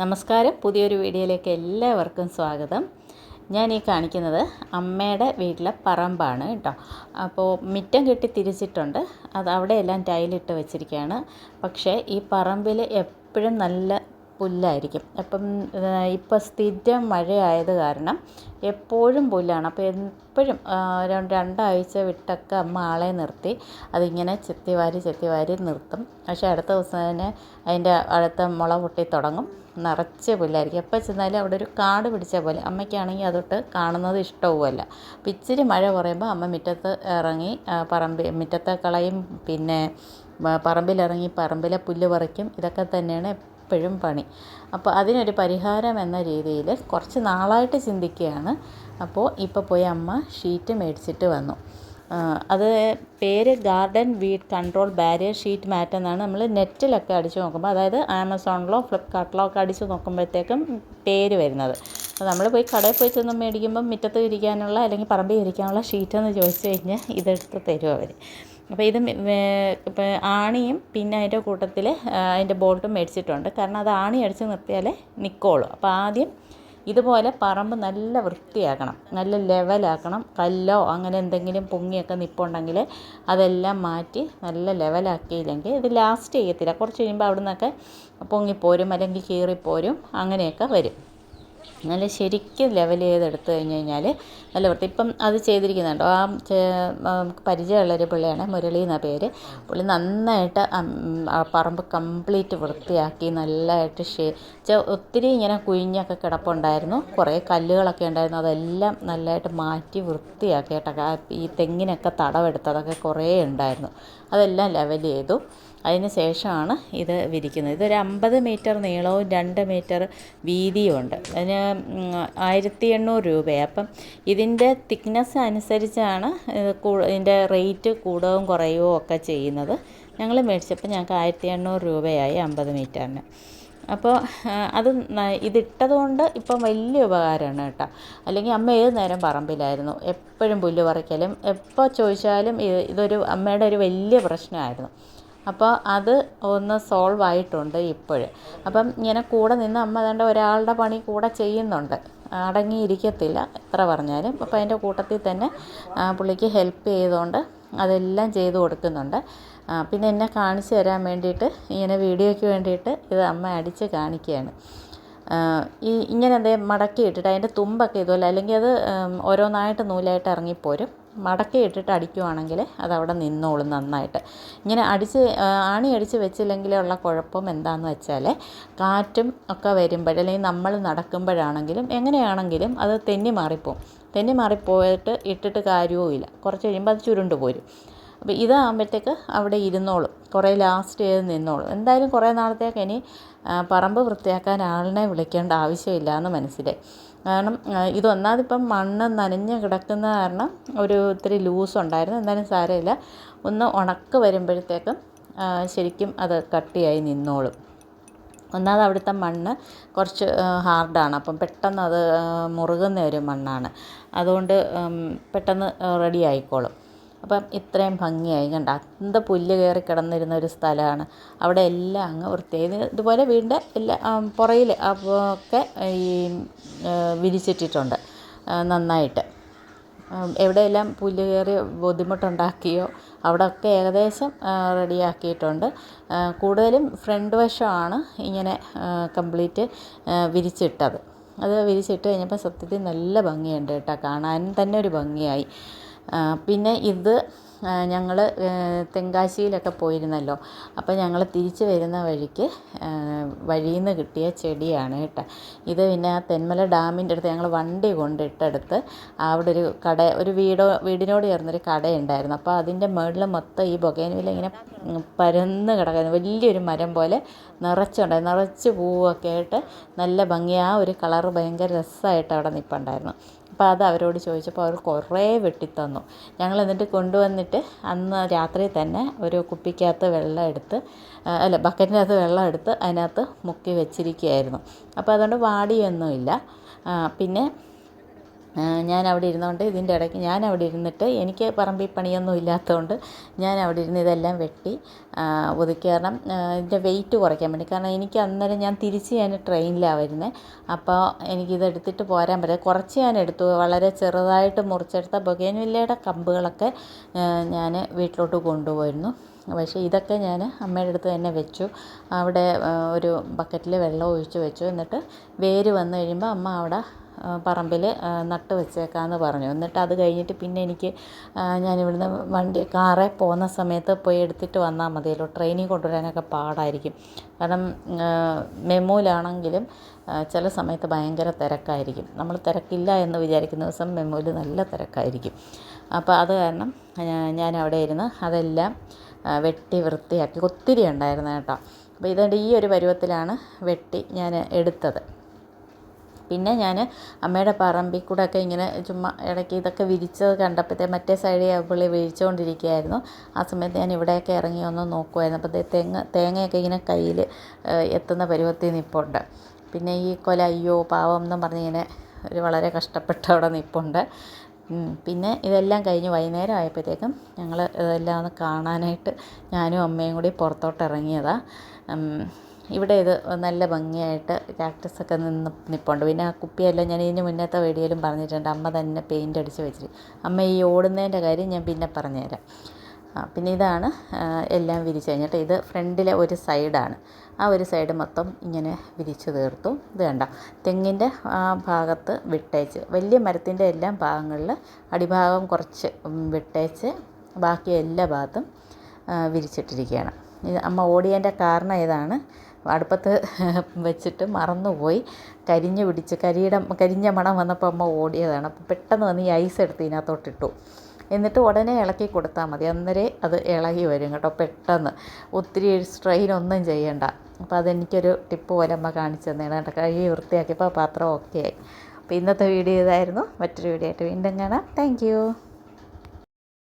നമസ്കാരം. പുതിയൊരു വീഡിയോയിലേക്ക് എല്ലാവർക്കും സ്വാഗതം. ഞാൻ ഈ കാണിക്കുന്നത് അമ്മയുടെ വീട്ടിലെ പറമ്പാണ് കേട്ടോ. അപ്പോൾ മിറ്റം കെട്ടി തിരിച്ചിട്ടുണ്ട്. അത് അവിടെയെല്ലാം ടൈലിട്ട് വെച്ചിരിക്കുകയാണ്. പക്ഷേ ഈ പറമ്പിൽ എപ്പോഴും നല്ല പുല്ലായിരിക്കും. അപ്പം ഇപ്പം സ്ഥിരം മഴയായത് കാരണം എപ്പോഴും പുല്ലാണ്. അപ്പോൾ എപ്പോഴും രണ്ട് രണ്ടാഴ്ച വിട്ടൊക്കെ അമ്മ ആളെ നിർത്തി. അതിങ്ങനെ ചെത്തിവാരി ചെത്തിവാരി നിർത്തും. പക്ഷേ അടുത്ത ദിവസം തന്നെ അതിന്റെ അടുത്ത മുള പൊട്ടി തുടങ്ങും. നിറച്ച് പുല്ലായിരിക്കും. എപ്പോൾ ചെന്നാലും അവിടെ ഒരു കാട് പിടിച്ച പോലെ. അമ്മയ്ക്കാണെങ്കിൽ അതൊട്ട് കാണുന്നത് ഇഷ്ടവുമല്ല. അപ്പം ഇച്ചിരി മഴ കുറയുമ്പോൾ അമ്മ മുറ്റത്ത് ഇറങ്ങി പറമ്പിൽ മുറ്റത്തെ കളയും. പിന്നെ പറമ്പിലിറങ്ങി പറമ്പിലെ പുല്ല് പറിക്കും. ഇതൊക്കെ തന്നെയാണ് എപ്പോഴും പണി. അപ്പോൾ അതിനൊരു പരിഹാരം എന്ന രീതിയിൽ കുറച്ച് നാളായിട്ട് ചിന്തിക്കുകയാണ്. അപ്പോൾ ഇപ്പോൾ പോയി അമ്മ ഷീറ്റ് മേടിച്ചിട്ട് വന്നു. അത് പേര് garden weed control barrier sheet mat എന്നാണ് നമ്മൾ നെറ്റിലൊക്കെ അടിച്ച് നോക്കുമ്പോൾ അതായത് ആമസോണിലോ ഫ്ലിപ്കാർട്ടിലോ ഒക്കെ അടിച്ച് നോക്കുമ്പോഴത്തേക്കും പേര് വരുന്നത്. അപ്പോൾ നമ്മൾ പോയി കടയിൽ പോയി ചെന്ന് മേടിക്കുമ്പം മുറ്റത്ത് ഇരിക്കാനുള്ള അല്ലെങ്കിൽ പറമ്പിൽ ഇരിക്കാനുള്ള ഷീറ്റെന്ന് ചോദിച്ചു കഴിഞ്ഞാൽ ഇതെടുത്ത് തരും അവർ അപ്പോൾ ഇത് ഇപ്പോൾ ആണിയും പിന്നെ അതിന്റെ കൂട്ടത്തിൽ അതിന്റെ ബോൾട്ടും മേടിച്ചിട്ടുണ്ട്. കാരണം അത് ആണി അടിച്ച് നിർത്തിയാലേ നിൽക്കുള്ളൂ അപ്പോൾ ആദ്യം ഇതുപോലെ പറമ്പ് നല്ല വൃത്തിയാക്കണം. നല്ല ലെവലാക്കണം. കല്ലോ അങ്ങനെ എന്തെങ്കിലും പൊങ്ങിയൊക്കെ നിപ്പുണ്ടെങ്കിൽ അതെല്ലാം മാറ്റി നല്ല ലെവലാക്കിയില്ലെങ്കിൽ ഇത് ലാസ്റ്റ് ചെയ്യത്തില്ല. കുറച്ച് കഴിയുമ്പോൾ അവിടെ നിന്നൊക്കെ പൊങ്ങിപ്പോരും അല്ലെങ്കിൽ കീറിപ്പോരും അങ്ങനെയൊക്കെ വരും. നല്ല ശരിക്കും ലെവൽ ചെയ്തെടുത്ത് കഴിഞ്ഞ് കഴിഞ്ഞാൽ നല്ല വൃത്തി. ഇപ്പം അത് ചെയ്തിരിക്കുന്നുണ്ടോ? ആ നമുക്ക് പരിചയമുള്ളൊരു പിള്ളയാണ് മുരളി എന്ന പേര്. പുള്ളി നന്നായിട്ട് പറമ്പ് കംപ്ലീറ്റ് വൃത്തിയാക്കി നല്ലതായിട്ട് ഷേ ഒത്തിരി ഇങ്ങനെ കുഴിഞ്ഞൊക്കെ കിടപ്പുണ്ടായിരുന്നു. കുറേ കല്ലുകളൊക്കെ ഉണ്ടായിരുന്നു. അതെല്ലാം നല്ലതായിട്ട് മാറ്റി വൃത്തിയാക്കി കേട്ടോ. ഈ തെങ്ങിനൊക്കെ തടവെടുത്തതൊക്കെ കുറേ ഉണ്ടായിരുന്നു. അതെല്ലാം ലെവൽ ചെയ്തു. അതിന് ശേഷമാണ് ഇത് വിരിക്കുന്നത്. ഇതൊരു അമ്പത് മീറ്റർ നീളവും രണ്ട് മീറ്റർ വീതിയും ഉണ്ട്. അതിന് ആയിരത്തി എണ്ണൂറ് രൂപയാണ് അപ്പം ഇതിന്റെ തിക്നെസ് അനുസരിച്ചാണ് ഇതിന്റെ റേറ്റ് കൂടുകയും കുറയുകയും ഒക്കെ ചെയ്യുന്നത്. ഞങ്ങൾ മേടിച്ചപ്പോൾ ഞങ്ങൾക്ക് ആയിരത്തി എണ്ണൂറ് രൂപയായി അമ്പത് മീറ്ററിന്. അപ്പോൾ അത് ഇതിട്ടത് കൊണ്ട് ഇപ്പം വലിയ ഉപകാരമാണ് കേട്ടോ. അല്ലെങ്കിൽ അമ്മ ഏത് നേരം പറമ്പിലായിരുന്നു? എപ്പോഴും പുല്ല് പറിക്കലും എപ്പോൾ ചോദിച്ചാലും ഇതൊരു അമ്മയുടെ ഒരു വലിയ പ്രശ്നമായിരുന്നു. അപ്പോൾ അത് ഒന്ന് സോൾവ് ആയിട്ടുണ്ട് ഇപ്പോൾ അപ്പം ഇങ്ങനെ കൂടെ നിന്ന് അമ്മ ഏതാണ്ട് ഒരാളുടെ പണി കൂടെ ചെയ്യുന്നുണ്ട്. അടങ്ങിയിരിക്കത്തില്ല എത്ര പറഞ്ഞാലും. അപ്പം അതിന്റെ കൂട്ടത്തിൽ തന്നെ പുള്ളിക്ക് ഹെൽപ്പ് ചെയ്തുകൊണ്ട് അതെല്ലാം ചെയ്തു കൊടുക്കുന്നുണ്ട്. പിന്നെ എന്നെ കാണിച്ചു തരാൻ വേണ്ടിയിട്ട് ഇങ്ങനെ വീഡിയോയ്ക്ക് വേണ്ടിയിട്ട് ഇത് അമ്മ അടിച്ച് കാണിക്കുകയാണ്. ഈ ഇങ്ങനെ എന്തേ മടക്കി ഇട്ടിട്ട് അതിന്റെ തുമ്പൊക്കെ ഇതുപോലെ അല്ലെങ്കിൽ അത് ഓരോന്നായിട്ട് നൂലായിട്ട് ഇറങ്ങിപ്പോരും. മടക്കി ഇട്ടിട്ട് അടിക്കുവാണെങ്കിൽ അതവിടെ നിന്നോളും നന്നായിട്ട്. ഇങ്ങനെ അടിച്ച് ആണി അടിച്ച് വെച്ചില്ലെങ്കിലുള്ള കുഴപ്പം എന്താണെന്ന് വെച്ചാൽ കാറ്റും ഒക്കെ വരുമ്പോൾ അല്ലെങ്കിൽ നമ്മൾ നടക്കുമ്പോഴാണെങ്കിലും എങ്ങനെയാണെങ്കിലും അത് തെന്നി മാറിപ്പോവും. തെന്നി മാറിപ്പോയിട്ട് ഇട്ടിട്ട് കാര്യവുമില്ല. കുറച്ച് കഴിയുമ്പോൾ അത് ചുരുണ്ട് പോരും. അപ്പോൾ ഇതാകുമ്പോഴത്തേക്ക് അവിടെ ഇരുന്നോളും. കുറേ ലാസ്റ്റ് ചെയ്ത് നിന്നോളും. എന്തായാലും കുറേ നാളത്തേക്ക് ഇനി പറമ്പ് വൃത്തിയാക്കാൻ ആളിനെ വിളിക്കേണ്ട ആവശ്യമില്ല എന്ന് മനസ്സിലായി. കാരണം ഇത് ഒന്നാമതിപ്പം മണ്ണ് നനഞ്ഞ് കിടക്കുന്ന കാരണം ഒരു ഇത്തിരി ലൂസ് ഉണ്ടായിരുന്നു. എന്തായാലും സാരമില്ല. ഒന്ന് ഉണക്ക് വരുമ്പോഴത്തേക്കും ശരിക്കും അത് കട്ടിയായി നിന്നോളും. ഒന്നാമത് അവിടുത്തെ മണ്ണ് കുറച്ച് ഹാർഡാണ് അപ്പം പെട്ടെന്ന് അത് മുറുകുന്ന ഒരു മണ്ണാണ്. അതുകൊണ്ട് പെട്ടെന്ന് റെഡി ആയിക്കോളും. അപ്പം ഇത്രയും ഭംഗിയായി. കണ്ട അന്ത പുല്ല് കയറി കിടന്നിരുന്ന ഒരു സ്ഥലമാണ്. അവിടെ എല്ലാം അങ്ങ് വൃത്തിയായി. ഇതുപോലെ വീടിന്റെ എല്ലാ പുറയിൽ ഒക്കെ ഈ വിരിച്ചിട്ടിട്ടുണ്ട് നന്നായിട്ട്. എവിടെയെല്ലാം പുല്ല് കയറി ബുദ്ധിമുട്ടുണ്ടാക്കിയോ അവിടെയൊക്കെ ഏകദേശം റെഡിയാക്കിയിട്ടുണ്ട്. കൂടുതലും ഫ്രണ്ട് വശമാണ് ഇങ്ങനെ കംപ്ലീറ്റ് വിരിച്ചിട്ടത്. അത് വിരിച്ചിട്ട് കഴിഞ്ഞപ്പോൾ സത്യത്തിൽ നല്ല ഭംഗിയുണ്ട് കേട്ടോ. കാണാൻ തന്നെ ഒരു ഭംഗിയായി. പിന്നെ ഇത് ഞങ്ങൾ തെങ്കാശിയിലൊക്കെ പോയിരുന്നല്ലോ. അപ്പോൾ ഞങ്ങൾ തിരിച്ച് വരുന്ന വഴിക്ക് വഴിയിൽ നിന്ന് കിട്ടിയ ചെടിയാണ് കേട്ടോ. ഇത് പിന്നെ ആ തെന്മല ഡാമിന്റെ അടുത്ത് ഞങ്ങൾ വണ്ടി കൊണ്ടിട്ടെടുത്ത് അവിടെ ഒരു കട ഒരു വീടോ വീടിനോട് ചേർന്നൊരു കടയുണ്ടായിരുന്നു. അപ്പോൾ അതിന്റെ മുകളിൽ മൊത്തം ഈ ബൊഗേനുവിൽ ഇങ്ങനെ പരന്ന് കിടക്കുന്നു. വലിയൊരു മരം പോലെ നിറച്ചുണ്ടായിരുന്നു. നിറച്ച് പൂവൊക്കെ ആയിട്ട് നല്ല ഭംഗി. ആ ഒരു കളറ് ഭയങ്കര രസമായിട്ട് അവിടെ നിൽപ്പുണ്ടായിരുന്നു അപ്പോൾ അത് അവരോട് ചോദിച്ചപ്പോൾ അവർ കുറേ വെട്ടിത്തന്നു. ഞങ്ങൾ എന്നിട്ട് കൊണ്ടുവന്നിട്ട് അന്ന് രാത്രി തന്നെ ഒരു കുപ്പിക്കകത്ത് വെള്ളം എടുത്ത് അല്ല ബക്കറ്റിനകത്ത് വെള്ളം എടുത്ത് അതിനകത്ത് മുക്കി വെച്ചിരിക്കുകയായിരുന്നു. അപ്പോൾ അതുകൊണ്ട് വാടിയൊന്നുമില്ല. പിന്നെ ഞാൻ അവിടെ ഇരുന്നുകൊണ്ട് ഇതിന്റെ ഇടയ്ക്ക് ഞാൻ അവിടെ ഇരുന്നിട്ട് എനിക്ക് പറമ്പിൽ പണിയൊന്നും ഇല്ലാത്തതുകൊണ്ട് ഞാൻ അവിടെ ഇരുന്ന് ഇതെല്ലാം വെട്ടി ഒതുക്കി. കാരണം ഇതിന്റെ വെയിറ്റ് കുറയ്ക്കാൻ വേണ്ടി. കാരണം എനിക്ക് അന്നേരം ഞാൻ തിരിച്ച് ഞാൻ ട്രെയിനിലാണ് വരുന്നത് അപ്പോൾ എനിക്കിതെടുത്തിട്ട് പോരാൻ പറ്റില്ല. കുറച്ച് ഞാൻ എടുത്തു. വളരെ ചെറുതായിട്ട് മുറിച്ചെടുത്ത ബൊഗേനുവില്ലയുടെ കമ്പുകളൊക്കെ ഞാൻ വീട്ടിലോട്ട് കൊണ്ടുപോയിരുന്നു. പക്ഷേ ഇതൊക്കെ ഞാൻ അമ്മയുടെ അടുത്ത് തന്നെ വെച്ചു. അവിടെ ഒരു ബക്കറ്റിൽ വെള്ളം ഒഴിച്ച് വെച്ചു. എന്നിട്ട് വേര് വന്നു കഴിയുമ്പോൾ അമ്മ അവിടെ പറമ്പിൽ നട്ട് വെച്ചേക്കാമെന്ന് പറഞ്ഞു. എന്നിട്ട് അത് കഴിഞ്ഞിട്ട് പിന്നെ എനിക്ക് ഞാൻ ഞാനിവിടുന്ന് വണ്ടി കാറെ പോകുന്ന സമയത്ത് പോയി എടുത്തിട്ട് വന്നാൽ മതിയല്ലോ. ട്രെയിനിൽ കൊണ്ടുവരാനൊക്കെ പാടായിരിക്കും. കാരണം മെമ്മോയിലാണെങ്കിലും ചില സമയത്ത് ഭയങ്കര തിരക്കായിരിക്കും. നമ്മൾ തിരക്കില്ല എന്ന് വിചാരിക്കുന്ന ദിവസം മെമ്മോയിൽ നല്ല തിരക്കായിരിക്കും. അപ്പോൾ അത് കാരണം ഞാൻ അവിടെ ഇരുന്ന് അതെല്ലാം വെട്ടി വൃത്തിയാക്കി. ഒത്തിരി ഉണ്ടായിരുന്നു കേട്ടോ. അപ്പോൾ ഇതുകൊണ്ട് ഈ ഒരു പരുവത്തിലാണ് വെട്ടി ഞാൻ എടുത്തത്. പിന്നെ ഞാൻ അമ്മയുടെ പറമ്പിൽ കൂടെ ഒക്കെ ഇങ്ങനെ ചുമ്മാ ഇടയ്ക്ക് ഇതൊക്കെ വിരിച്ചത് കണ്ടപ്പോഴത്തേ മറ്റേ സൈഡിൽ പുള്ളി വിരിച്ചുകൊണ്ടിരിക്കുകയായിരുന്നു. ആ സമയത്ത് ഞാൻ ഇവിടെയൊക്കെ ഇറങ്ങി ഒന്ന് നോക്കുമായിരുന്നു അപ്പോൾ തേങ്ങ തെങ്ങ് തേങ്ങയൊക്കെ ഇങ്ങനെ കയ്യിൽ എത്തുന്ന പരുവത്തിൽ നിൽപ്പുണ്ട് പിന്നെ ഈ കൊല അയ്യോ പാവം എന്നും പറഞ്ഞിങ്ങനെ ഒരു വളരെ കഷ്ടപ്പെട്ട് അവിടെ നിൽപ്പുണ്ട് പിന്നെ ഇതെല്ലാം കഴിഞ്ഞ് വൈകുന്നേരം ആയപ്പോഴത്തേക്കും ഞങ്ങൾ ഇതെല്ലാം ഒന്ന് കാണാനായിട്ട് ഞാനും അമ്മയും കൂടി പുറത്തോട്ട് ഇറങ്ങിയതാണ് ഇവിടെ ഇത് നല്ല ഭംഗിയായിട്ട് കാക്ടസൊക്കെ നിന്ന് നിൽപ്പുണ്ട് പിന്നെ ആ കുപ്പിയെല്ലാം ഞാൻ ഇതിന് മുന്നത്തെ വീഡിയോയിലും പറഞ്ഞിട്ടുണ്ട്. അമ്മ തന്നെ പെയിന്റ് അടിച്ച് വെച്ചിട്ട് അമ്മ ഈ ഓടുന്നതിന്റെ കാര്യം ഞാൻ പിന്നെ പറഞ്ഞുതരാം. പിന്നെ ഇതാണ് എല്ലാം വിരിച്ച് കഴിഞ്ഞിട്ട് ഇത് ഫ്രണ്ടിലെ ഒരു സൈഡാണ്. ആ ഒരു സൈഡ് മൊത്തം ഇങ്ങനെ വിരിച്ച് തീർത്തു. ഇത് കണ്ട? തെങ്ങിന്റെ ആ ഭാഗത്ത് വിട്ടേച്ച്. വലിയ മരത്തിന്റെ എല്ലാം ഭാഗങ്ങളിൽ അടിഭാഗം കുറച്ച് വിട്ടേച്ച്. ബാക്കി എല്ലാ ഭാഗത്തും വിരിച്ചിട്ടിരിക്കുകയാണ്. അമ്മ ഓടിയതിന്റെ കാരണം ഇതാണ് അടുപ്പത്ത് വെച്ചിട്ട് മറന്നുപോയി. കരിഞ്ഞു പിടിച്ച് കരിയുടെ കരിഞ്ഞ മണം വന്നപ്പോൾ അമ്മ ഓടിയതാണ്. അപ്പോൾ പെട്ടെന്ന് വന്ന് ഈ ഐസ് എടുത്ത് ഇതിനകത്തോട്ടിട്ടു. എന്നിട്ട് ഉടനെ ഇളക്കി കൊടുത്താൽ മതി. അന്നേരേ അത് ഇളകി വരും കേട്ടോ പെട്ടെന്ന്. ഒത്തിരി സ്ട്രെയിൻ ഒന്നും ചെയ്യണ്ട. അപ്പോൾ അതെനിക്കൊരു ടിപ്പ് പോലെ അമ്മ കാണിച്ചു തന്നെയാണ് കേട്ടോ. കഴുകി വൃത്തിയാക്കിയപ്പോൾ പാത്രം ഓക്കെ ആയി. അപ്പോൾ ഇന്നത്തെ വീഡിയോ ഇതായിരുന്നു. മറ്റൊരു വീഡിയോ ആയിട്ട് വീണ്ടും കാണാം. താങ്ക്